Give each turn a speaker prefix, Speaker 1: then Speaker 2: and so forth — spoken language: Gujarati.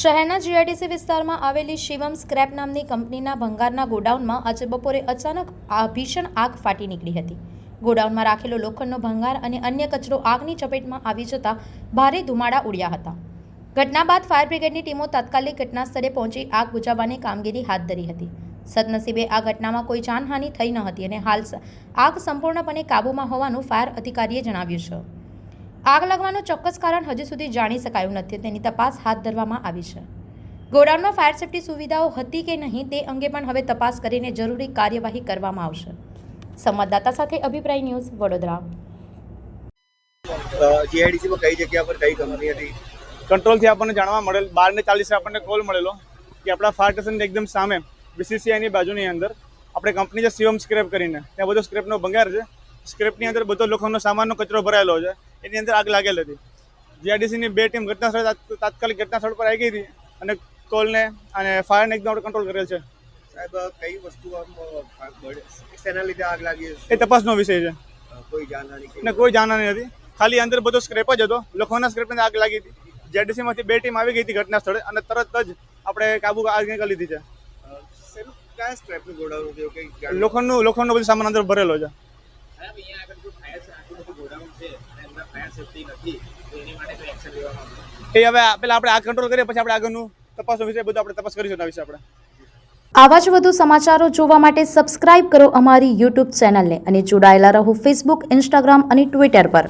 Speaker 1: શહેરના જીઆઈડીસી વિસ્તારમાં આવેલી શિવમ સ્ક્રેપ નામની કંપનીના ભંગારના ગોડાઉનમાં આજે બપોરે અચાનક ભીષણ આગ ફાટી નીકળી હતી. ગોડાઉનમાં રાખેલો લોખંડનો ભંગાર અને અન્ય કચરો આગની ચપેટમાં આવી જતા ભારે ધુમાડા ઉડ્યા હતા. ઘટના બાદ ફાયર બ્રિગેડની ટીમો તાત્કાલિક ઘટના સ્થળે પહોંચી આગ બુજાવવાની કામગીરી હાથ ધરી હતી. સદનસીબે આ ઘટનામાં કોઈ જાનહાનિ થઈ ન હતી અને હાલ આગ સંપૂર્ણપણે કાબૂમાં હોવાનું ફાયર અધિકારીએ જણાવ્યું છે. આગ લાગવાનું ચોક્કસ કારણ હજી સુધી જાણી શકાયું નથી. તેની તપાસ હાથ ધરવામાં આવી છે. ગોડાઉનમાં ફાયર સેફ્ટી સુવિધાઓ હતી કે નહીં તે અંગે પણ હવે તપાસ કરીને જરૂરી કાર્યવાહી કરવામાં આવશે. સંવાદદાતા સાથે અભિપ્રાય ન્યૂઝ, વડોદરા.
Speaker 2: જીઆઈડીસીમાં કઈ જગ્યા પર કઈ કંપની હતી?
Speaker 3: કંટ્રોલથી આપણને જાણવા મળેલ બાર ને ચાલીસે આપણને કોલ મળેલો કે આપણા ફાયર સ્ટેશનની એકદમ સામે બીસીસીઆઈની બાજુની અંદર, આપણે કંપની છે શિવમ સ્ક્રેપ કરીને, ત્યાં બધો સ્ક્રેપનો ભંગાર છે. સ્ક્રેપની અંદર બધો લોખંડનો સામાનનો કચરો ભરાયેલો છે. એની અંદર આગ લાગેલ હતી. જીઆરડીસીની બે ટીમ ઘટના સ્થળે તાત્કાલિક ઘટના સ્થળ પર આવી ગઈ હતી અને કોલને અને ફાયરને એકદમ કંટ્રોલ કરેલ છે.
Speaker 2: સાહેબ કઈ વસ્તુ શેના લીધે આગ લાગી
Speaker 3: એ તપાસનો વિષય છે.
Speaker 2: કોઈ જાનહાની
Speaker 3: ને કોઈ જાણવાની નથી. ખાલી અંદર બધો સ્ક્રેપ જ હતો. લોખંડના સ્ક્રેપને આગ લાગી હતી. જેડીસીમાંથી બે ટીમ આવી ગઈ હતી ઘટના સ્થળે અને તરત જ આપણે કાબુ આગ નીકળી લીધી છે.
Speaker 2: હતું
Speaker 3: લોખંડનું લોખંડનો બધો સામાન અંદર ભરેલો છે.
Speaker 4: સાહેબ અહીંયા આગળ જો ફાયર આટલું બધું ગોડાઉન છે અને અંદર ફાયર સેફટી નથી તો એની માટે કોઈ એક્શન લેવામાં આવશે?
Speaker 3: એ હવે પેલા આપણે કંટ્રોલ કરીએ પછી આપણે આગળનું તપાસ વિશે બધું આપણે તપાસ કરીશું એના વિશે આપણે.
Speaker 1: આવા જ વધુ સમાચારો જોવા માટે સબસ્ક્રાઇબ કરો અમારી યુટ્યુબ ચેનલને અને જોડાયેલા રહો ફેસબુક ઇન્સ્ટાગ્રામ અને ટ્વિટર પર.